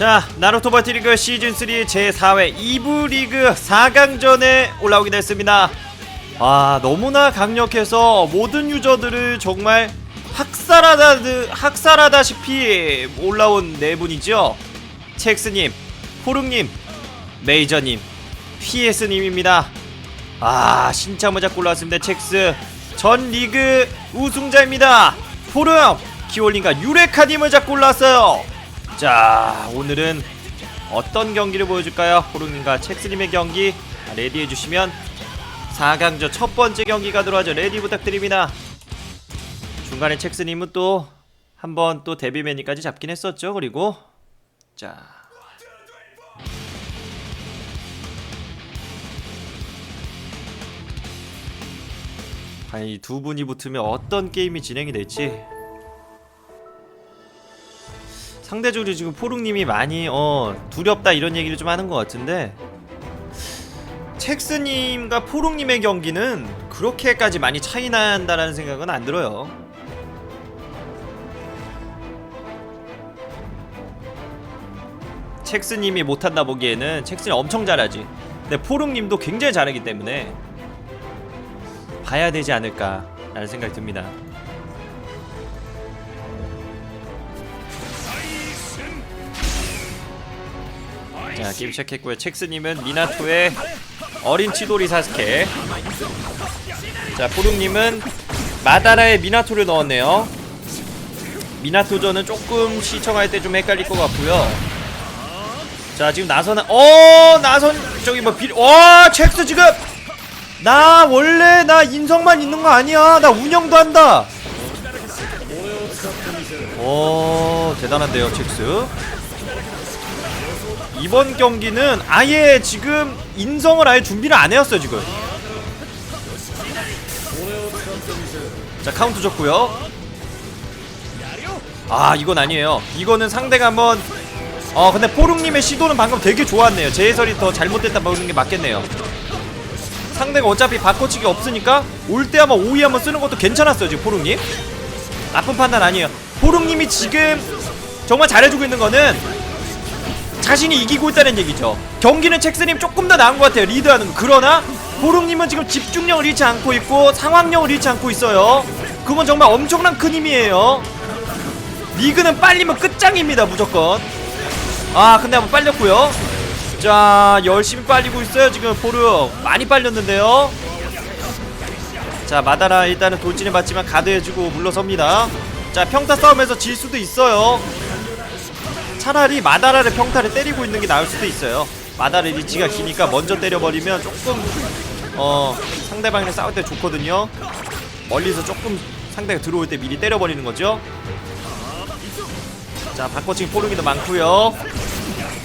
자, 나루토 버티리그 시즌3 제4회 2부 리그 4강전에 올라오게 됐습니다. 아, 너무나 강력해서 모든 유저들을 정말 학살하다, 학살하다시피 올라온 네 분이죠. 첵스님, 포릉님, 메이저님, PS님입니다. 아, 신차모자 골랐습니다. 첵스. 전 리그 우승자입니다. 포릉, 키올린과 유레카님을 잡고 올랐어요. 자 오늘은 어떤 경기를 보여줄까요? 포르님과 첵스님의 경기. 레디 해주시면 4강전 첫 번째 경기가 들어와죠. 레디 부탁드립니다. 중간에 첵스님은 또 한번 또 데뷔 매니까지 잡긴 했었죠. 그리고 자. 이두 분이 붙으면 어떤 게임이 진행이 될지 상대적으로 지금 포룩님이 많이 어 두렵다 이런 얘기를 좀 하는 것 같은데 첵스님과 포룩님의 경기는 그렇게까지 많이 차이 난다라는 생각은 안 들어요. 첵스님이 못한다 보기에는 첵스님 엄청 잘하지. 근데 포룩님도 굉장히 잘하기 때문에 봐야 되지 않을까라는 생각이 듭니다. 자 게임 시작했고요. 첵스님은 미나토의 어린 치도리 사스케. 자 포룩님은 마다라의 미나토를 넣었네요. 미나토전은 조금 시청할 때 좀 헷갈릴 것 같고요. 자 지금 나선은 어 나선 저기 뭐 빌.. 와 첵스 지금! 나 원래 나 인성만 있는 거 아니야. 나 운영도 한다. 오 대단한데요 첵스 이번 경기는 아예 지금 인성을 아예 준비를 안 해왔어요 지금. 자 카운트 줬고요. 아 이건 아니에요. 이거는 상대가 한번 어 근데 포룩님의 시도는 방금 되게 좋았네요. 제 해설이 더 잘못됐다 보는 게 맞겠네요. 상대가 어차피 바꿔치기 없으니까 올 때 한번 오이 한번 쓰는 것도 괜찮았어요 지금 포룩님. 나쁜 판단 아니에요. 포룩님이 지금 정말 잘해주고 있는 거는 자신이 이기고 있다는 얘기죠. 경기는 첵스님 조금 더 나은 것 같아요. 리드하는 거. 그러나 보롱님은 지금 집중력을 잃지 않고 있고 상황력을 잃지 않고 있어요. 그건 정말 엄청난 큰 힘이에요. 리그는 빨리면 끝장입니다. 무조건. 아 근데 한번 빨렸고요. 자 열심히 빨리고 있어요. 지금 보르 많이 빨렸는데요. 자 마다라 일단은 돌진을 받지만 가드해주고 물러섭니다. 자 평타 싸움에서 질 수도 있어요. 차라리 마다라를 평타를 때리고 있는 게 나을 수도 있어요. 마다라 리치가 기니까 먼저 때려버리면 조금 어 상대방이랑 싸울 때 좋거든요. 멀리서 조금 상대가 들어올 때 미리 때려버리는 거죠. 자 바꿔치기 포릉이도 많고요.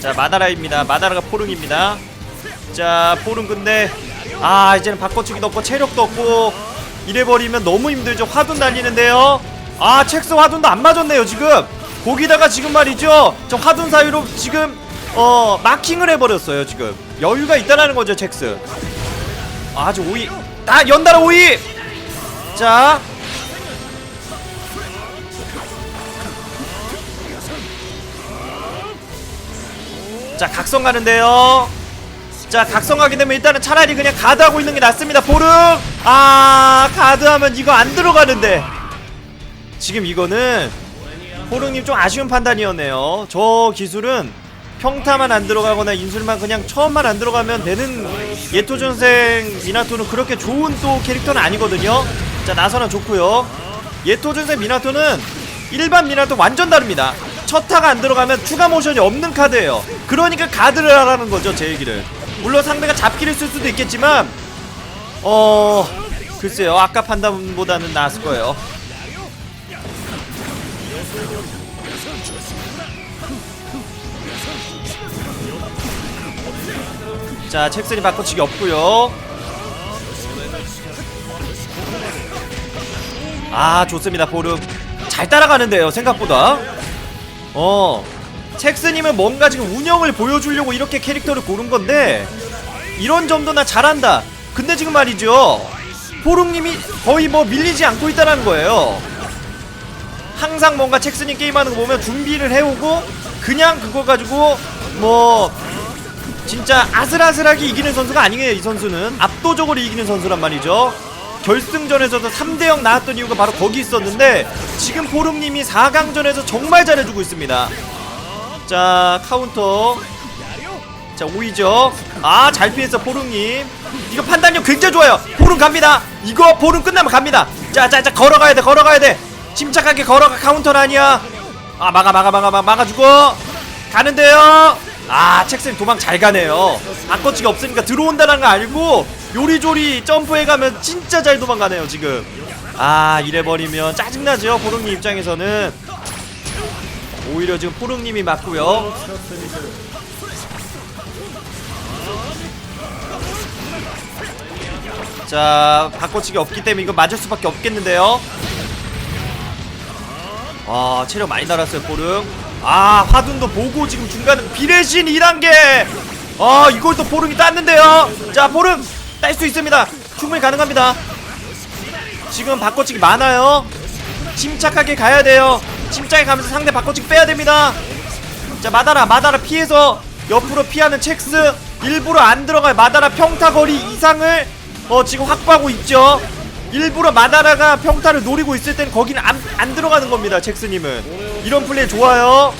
자 마다라입니다. 마다라가 포릉입니다. 자 포릉 근데 아 이제는 바꿔치기도 없고 체력도 없고 이래버리면 너무 힘들죠. 화돈 날리는데요. 아 첵스 화돈도 안 맞았네요 지금. 거기다가 지금 말이죠 저 화둔 사이로 지금 어 마킹을 해버렸어요 지금 여유가 있다라는 거죠 잭스 아주 오이 아 연달아 오이 자 자, 각성 가는데요. 자, 각성 가게 되면 일단은 차라리 그냥 가드하고 있는 게 낫습니다. 보름! 아, 가드하면 이거 안 들어가는데. 지금 이거는 호릉님 좀 아쉬운 판단이었네요. 저 기술은 평타만 안 들어가거나 인술만 그냥 처음만 안 들어가면 되는 예토전생 미나토는 그렇게 좋은 또 캐릭터는 아니거든요. 자 나선은 좋고요. 예토전생 미나토는 일반 미나토 완전 다릅니다. 첫 타가 안 들어가면 추가 모션이 없는 카드예요. 그러니까 가드를 하라는 거죠 제 얘기를. 물론 상대가 잡기를 쓸 수도 있겠지만 어 글쎄요 아까 판단보다는 나았을 거예요. 자, 첵슨이 바꿔치기 없고요. 아, 좋습니다. 보름 잘 따라가는데요. 생각보다. 어. 첵스님은 뭔가 지금 운영을 보여주려고 이렇게 캐릭터를 고른 건데 이런 점도 나 잘한다. 근데 지금 말이죠. 포rum님이 거의 뭐 밀리지 않고 있다는 거예요. 항상 뭔가 첵스님 게임하는 거 보면 준비를 해오고 그냥 그거 가지고 뭐 진짜 아슬아슬하게 이기는 선수가 아니에요 이 선수는. 압도적으로 이기는 선수란 말이죠. 결승전에서도 3대0 나왔던 이유가 바로 거기 있었는데 지금 포름님이 4강전에서 정말 잘해주고 있습니다. 자 카운터. 자 오이죠. 아 잘 피했어 포름님. 이거 판단력 굉장히 좋아요. 포름 갑니다. 이거 포름 끝나면 갑니다. 자자자 걸어가야 돼 걸어가야 돼 침착하게 걸어가 카운터는 아니야. 아 막아 막아 막아 막아 막아주고. 가는데요. 아 책쌤 도망 잘 가네요. 바꿔치기 없으니까 들어온다는 거 알고 요리조리 점프해가면 진짜 잘 도망가네요 지금. 아 이래버리면 짜증나죠 포름님 입장에서는. 오히려 지금 포름님이 맞고요. 자 바꿔치기 없기 때문에 이거 맞을 수밖에 없겠는데요 아 체력 많이 날았어요 포릉 아 화둔도 보고 지금 중간에 비례신 1단계. 아 이걸 또 포릉이 땄는데요. 자 포릉 딸 수 있습니다. 충분히 가능합니다. 지금 바꿔치기 많아요. 침착하게 가야 돼요. 침착하게 가면서 상대 바꿔치기 빼야 됩니다. 자 마다라 마다라 피해서 옆으로 피하는 첵스. 일부러 안 들어가요 마다라 평타 거리 이상을 어 지금 확보하고 있죠 일부러 마다라가 평타를 노리고 있을 땐 거기는 안, 안 들어가는 겁니다 잭스님은. 이런 플레이 좋아요.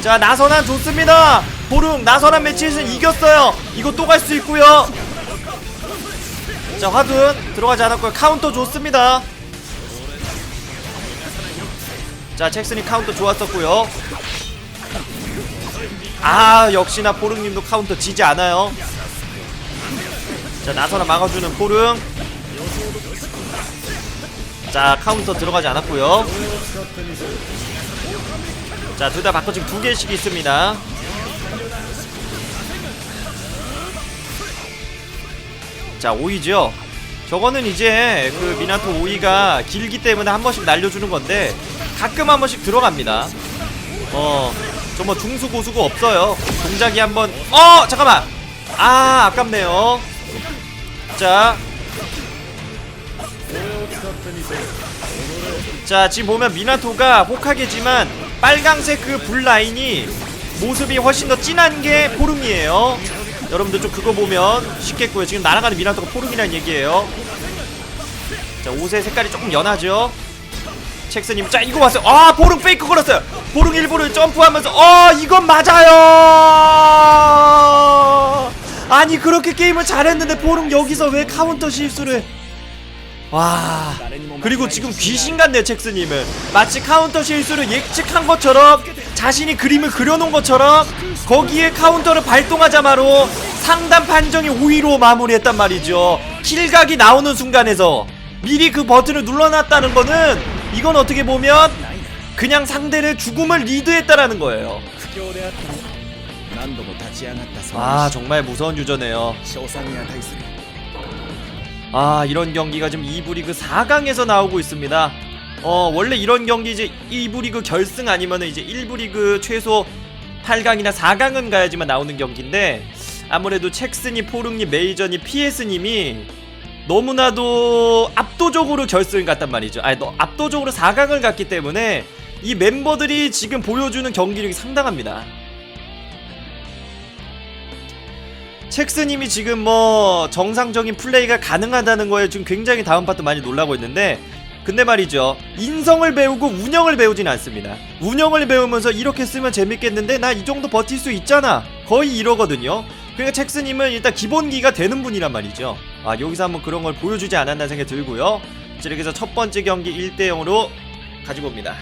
자 나선한 좋습니다. 보릉 나선한 매치에서 이겼어요. 이거 또 갈 수 있고요. 자 화둔 들어가지 않았고요. 카운터 좋습니다. 자 잭슨이 카운터 좋았었고요. 아 역시나 포릉님도 카운터 지지 않아요. 자 나선아 막아주는 포릉 자 카운터 들어가지 않았고요. 자 둘 다 바꿔 지금 두 개씩 있습니다. 자 오이죠? 저거는 이제 그 미나토 오이가 길기 때문에 한 번씩 날려주는 건데 가끔 한 번씩 들어갑니다. 어저뭐 중수 고수고 없어요. 동작이 한번 어 잠깐만! 아 아깝네요. 자. 자, 지금 보면 미나토가 호카게지만 빨강색 그 불 라인이 모습이 훨씬 더 진한 게 포름이에요. 여러분들 좀 그거 보면 쉽겠고요. 지금 날아가는 미나토가 포름이라는 얘기예요. 자, 옷의 색깔이 조금 연하죠. 첵스님, 자, 이거 왔어요. 아, 보름 페이크 걸었어요. 보름 일부러 점프하면서, 어, 이건 맞아요! 아니, 그렇게 게임을 잘했는데, 보름 여기서 왜 카운터 실수를. 와. 그리고 지금 귀신간 내책스님은. 마치 카운터 실수를 예측한 것처럼 자신이 그림을 그려놓은 것처럼 거기에 카운터를 발동하자마로 상단 판정이 5위로 마무리했단 말이죠. 킬각이 나오는 순간에서 미리 그 버튼을 눌러놨다는 거는 이건 어떻게 보면 그냥 상대를 죽음을 리드했다라는 거예요. 아 정말 무서운 유저네요. 아 이런 경기가 지금 2부 리그 4강에서 나오고 있습니다. 어 원래 이런 경기 이제 2부 리그 결승 아니면 이제 1부 리그 최소 8강이나 4강은 가야지만 나오는 경기인데 아무래도 첵스니 포릉니 메이저니 피에스님이 너무나도 압도적으로 결승을 갔단 말이죠. 아니 너, 압도적으로 4강을 갔기 때문에 이 멤버들이 지금 보여주는 경기력이 상당합니다. 첵스님이 지금 뭐 정상적인 플레이가 가능하다는 거에 지금 굉장히 다음 파트 많이 놀라고 있는데 근데 말이죠. 인성을 배우고 운영을 배우진 않습니다. 운영을 배우면서 이렇게 쓰면 재밌겠는데 나 이 정도 버틸 수 있잖아. 거의 이러거든요. 그러니까 첵스님은 일단 기본기가 되는 분이란 말이죠. 아 여기서 한번 그런 걸 보여주지 않았나 생각이 들고요. 자, 이렇게 해서 첫 번째 경기 1대0으로 가지고 옵니다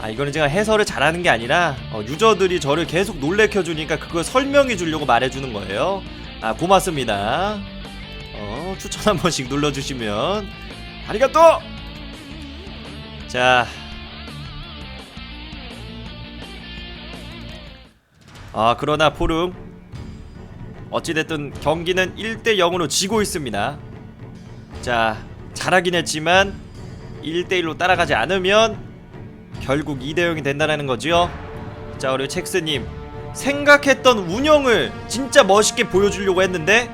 아 이거는 제가 해설을 잘하는 게 아니라 어, 유저들이 저를 계속 놀래켜 주니까 그걸 설명해 주려고 말해 주는 거예요. 아 고맙습니다. 어 추천 한 번씩 눌러 주시면 아리가또. 자. 아 그러나 포rum 어찌됐든 경기는 1대 0으로 지고 있습니다. 자 잘하긴 했지만 1대 1로 따라가지 않으면 결국 2대0이 된다는 거죠. 자, 우리 첵스님. 생각했던 운영을 진짜 멋있게 보여주려고 했는데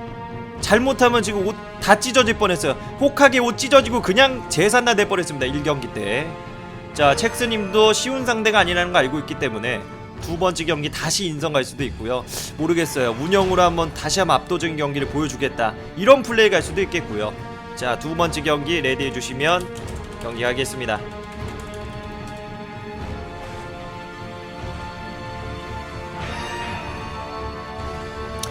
잘못하면 지금 옷 다 찢어질 뻔했어요. 혹하게 옷 찢어지고 그냥 재산나 될 뻔했습니다. 1경기 때. 자 첵스님도 쉬운 상대가 아니라는 거 알고 있기 때문에 두 번째 경기 다시 인성 갈 수도 있고요 모르겠어요 운영으로 한번 다시 한번 압도적인 경기를 보여주겠다 이런 플레이 갈 수도 있겠고요 자 두 번째 경기 레디해 주시면 경기 하겠습니다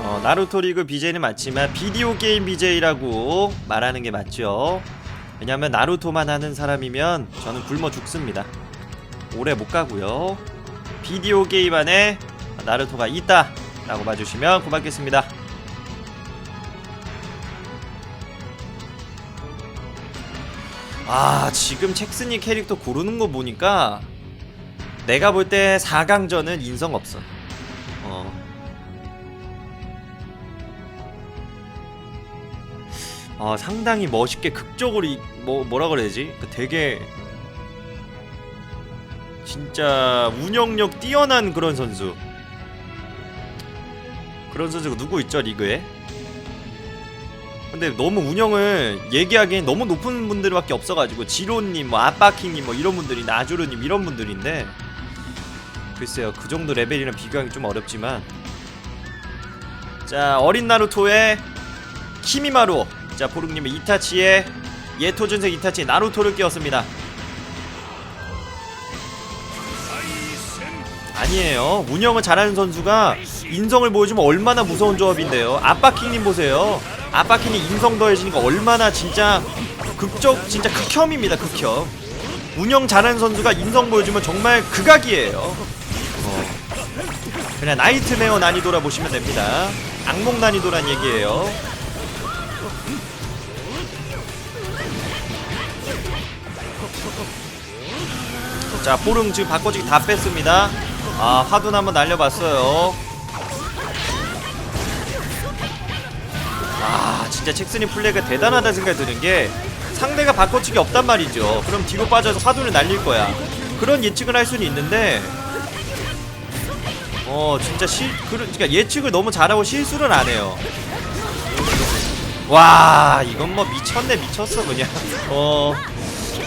어, 나루토 리그 BJ는 맞지만 비디오 게임 BJ라고 말하는 게 맞죠. 왜냐면 나루토만 하는 사람이면 저는 굶어 죽습니다. 오래 못 가고요. 비디오 게임 안에 나루토가 있다 라고 봐주시면 고맙겠습니다. 아 지금 첵스님 캐릭터 고르는 거 보니까 내가 볼 때 4강전은 인성 없어. 어. 어, 상당히 멋있게 극적으로 이, 뭐 뭐라 그래야지? 그 되게 진짜 운영력 뛰어난 그런 선수. 그런 선수가 누구 있죠 리그에? 근데 너무 운영을 얘기하기엔 너무 높은 분들밖에 없어가지고 지로님, 뭐 아빠킹님, 뭐 이런 분들이 나주르님 이런 분들인데 글쎄요 그 정도 레벨이랑 비교하기 좀 어렵지만 자 어린 나루토의 키미마루 자 보룩님의 이타치의 예토준색 이타치의 나루토를 끼웠습니다. 아니에요. 운영을 잘하는 선수가 인성을 보여주면 얼마나 무서운 조합인데요. 아빠킹님 보세요. 아빠킹이 인성 더해지니까 얼마나 진짜 극적 진짜 극혐입니다 극혐. 운영 잘하는 선수가 인성 보여주면 정말 극악이에요. 어. 그냥 나이트메어 난이도라 보시면 됩니다. 악몽 난이도란 얘기예요 자 포릉 지금 바꿔지기 다 뺐습니다. 아 화둔 한번 날려봤어요. 아 진짜 첵스님 플레이가 대단하다 생각이 드는 게 상대가 바꿔치기 없단 말이죠. 그럼 뒤로 빠져서 화둔을 날릴 거야. 그런 예측을 할 수는 있는데 어 진짜 실 그러니까 예측을 너무 잘하고 실수를 안 해요. 와 이건 뭐 미쳤네 미쳤어 그냥. 어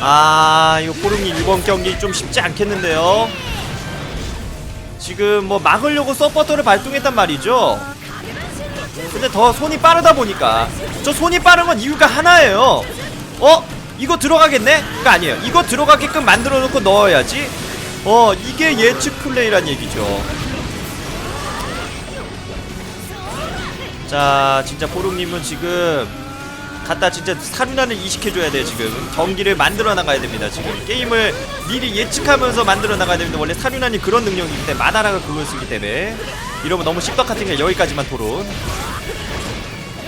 아 이거 포릉이 이번 경기 좀 쉽지 않겠는데요? 지금 뭐 막으려고 서포터를 발동했단 말이죠? 근데 더 손이 빠르다 보니까. 저 손이 빠른 건 이유가 하나예요. 어? 이거 들어가겠네? 그니까 아니에요. 이거 들어가게끔 만들어 놓고 넣어야지. 어 이게 예측 플레이란 얘기죠. 자 진짜 포룩님은 지금 갖다 진짜 사륜안을 이식해줘야 돼요 지금. 경기를 만들어 나가야 됩니다 지금. 게임을 미리 예측하면서 만들어 나가야 되는데 원래 사륜안이 그런 능력이기 때문에 마다라가 그걸 쓰기 때문에. 이러면 너무 씹덕같으니까 여기까지만 토론.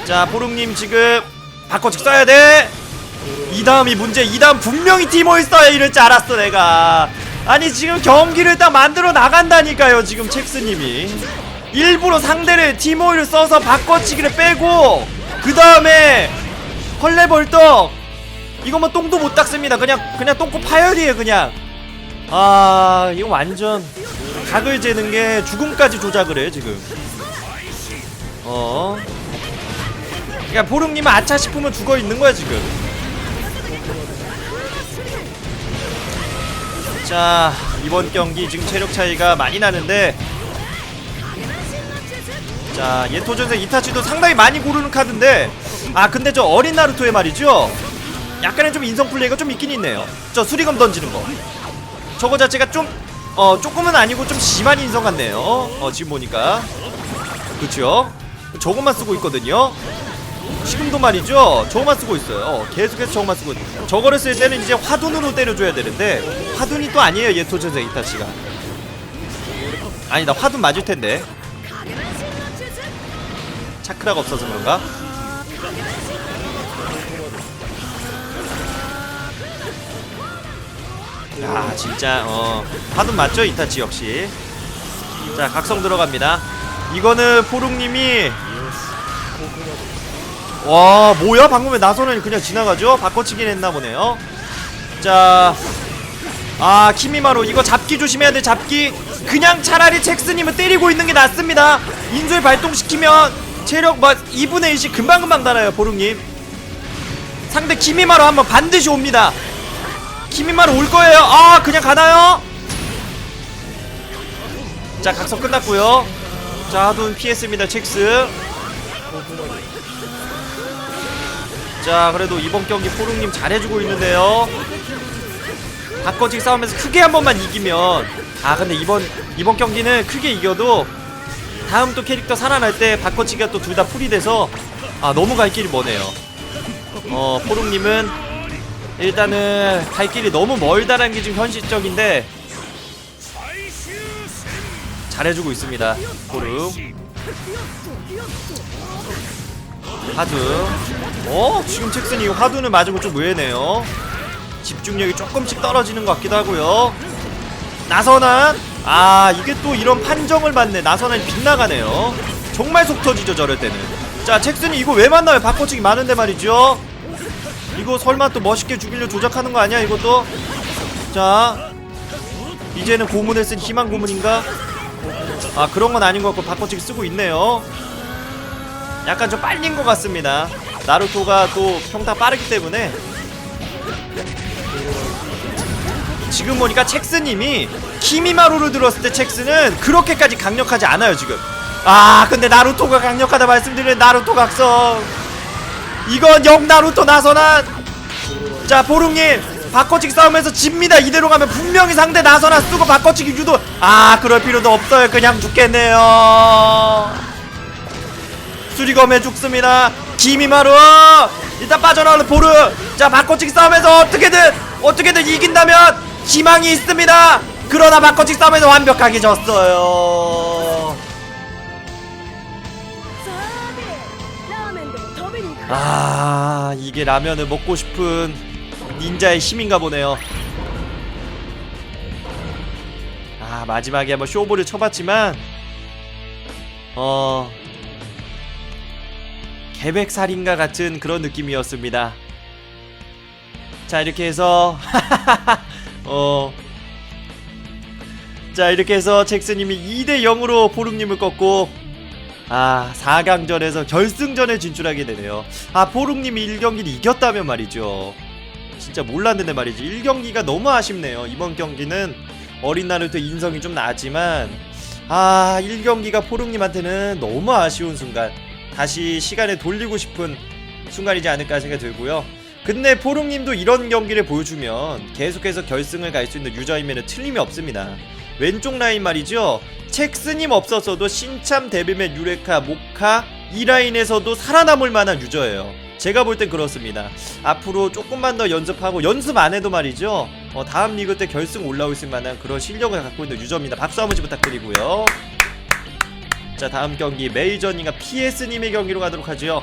자 포룩님 지금 바꿔직 써야 돼 이 다음이 문제. 이 다음 분명히 티모일 써야 이럴 줄 알았어 내가. 아니 지금 경기를 딱 만들어 나간다니까요 지금 첵스님이. 일부러 상대를 티모일을 써서 바꿔치기를 빼고 그 다음에 헐레벌떡. 이거 뭐 똥도 못 닦습니다. 그냥 그냥 똥꼬 파열이에요 그냥. 아 이거 완전 각을 재는 게 죽음까지 조작을 해요 지금. 어. 그러니까 보름님은 아차 싶으면 죽어 있는 거야 지금. 자 이번 경기 지금 체력 차이가 많이 나는데 자 예토전생 이타치도 상당히 많이 고르는 카드인데 아 근데 저 어린 나루토의 말이죠? 약간의 좀 인성 플레이가 좀 있긴 있네요. 저 수리검 던지는 거. 저거 자체가 좀 어 조금은 아니고 좀 심한 인성 같네요. 어 지금 보니까. 그쵸? 저것만 쓰고 있거든요. 지금도 말이죠. 저것만 쓰고 있어요. 어, 계속해서 저것만 쓰고 있- 저거를 쓸 때는 이제 화둔으로 때려줘야 되는데 화둔이 또 아니에요 예토전생 이타치가. 아니다 화둔 맞을 텐데 차크라가 없어서 그런가? 야 진짜 어 화둔 맞죠 이타치 역시? 자 각성 들어갑니다. 이거는 포룩님이 와 뭐야? 방금 왜 나선을 그냥 지나가죠? 바꿔치긴 했나 보네요. 자 아 키미마루 이거 잡기 조심해야 돼 잡기. 그냥 차라리 잭스님을 때리고 있는 게 낫습니다. 인술 발동시키면 체력 막 2분의 1씩 금방금방 달아요 보룩님. 상대 키미마루 한번 반드시 옵니다. 키미마루 올 거예요. 아 그냥 가나요? 자 각성 끝났고요. 자 하둔 피했습니다 첵스. 자 그래도 이번 경기 포릉님 잘해주고 있는데요. 바꿔치기 싸움에서 크게 한 번만 이기면. 아 근데 이번 이번 경기는 크게 이겨도 다음 또 캐릭터 살아날 때 바꿔치기가 또 둘 다 풀이 돼서 아 너무 갈 길이 머네요. 어 포릉님은 일단은 갈 길이 너무 멀다라는 게 지금 현실적인데 잘해주고 있습니다 포릉. 하두. 어 지금 잭슨이 하두는 맞은 거좀 의외네요. 집중력이 조금씩 떨어지는 것 같기도 하고요. 나선한 아 이게 또 이런 판정을 받네. 나선한이 빗나가네요. 정말 속 터지죠 저럴 때는. 자 잭슨이 이거 왜 만나요? 바꿔치기 많은데 말이죠. 이거 설마 또 멋있게 죽이려 조작하는 거 아니야 이것도? 자 이제는 고문을 쓴 희망 고문인가? 아 그런 건 아닌 것 같고 바꿔치기 쓰고 있네요. 약간 좀 빨린 것 같습니다. 나루토가 또 평타 빠르기 때문에 지금 보니까 첵스님이 키미마루를 들었을 때 첵스는 그렇게까지 강력하지 않아요 지금. 아 근데 나루토가 강력하다 말씀드린 나루토 각성. 이건 영 나루토 나서난 자 보룽님 바꿔치기 싸움에서 집니다. 이대로 가면 분명히 상대 나서나 쓰고 바꿔치기 유도. 아 그럴 필요도 없어요. 그냥 죽겠네요. 수리검에 죽습니다. 기미마루! 일단 빠져나오는 보르 자 바꿔치기 싸움에서 어떻게든 어떻게든 이긴다면 희망이 있습니다. 그러나 바꿔치기 싸움에서 완벽하게 졌어요. 아 이게 라면을 먹고 싶은 닌자의 힘인가 보네요. 아 마지막에 한번 쇼부를 쳐봤지만 어 계획살인과 같은 그런 느낌이었습니다. 자 이렇게 해서 하하하하. 어. 자 이렇게 해서 잭스님이 2대 0으로 보름님을 꺾고 아 4강전에서 결승전에 진출하게 되네요. 아 포룩님이 1경기를 이겼다면 말이죠. 진짜 몰랐는데 말이지. 1경기가 너무 아쉽네요. 이번 경기는 어린 나루토 인성이 좀 나지만 아 1경기가 포룩님한테는 너무 아쉬운 순간 다시 시간을 돌리고 싶은 순간이지 않을까 생각이 들고요 근데 포룩님도 이런 경기를 보여주면 계속해서 결승을 갈 수 있는 유저임에는 틀림이 없습니다. 왼쪽 라인 말이죠. 첵스님 없었어도 신참 데빌맨 유레카 모카 이 라인에서도 살아남을 만한 유저예요. 제가 볼 땐 그렇습니다. 앞으로 조금만 더 연습하고 연습 안 해도 말이죠. 어, 다음 리그 때 결승 올라올 수 만한 그런 실력을 갖고 있는 유저입니다. 박수 한 번씩 부탁드리고요. 자 다음 경기. 메이저님과 PS님의 경기로 가도록 하죠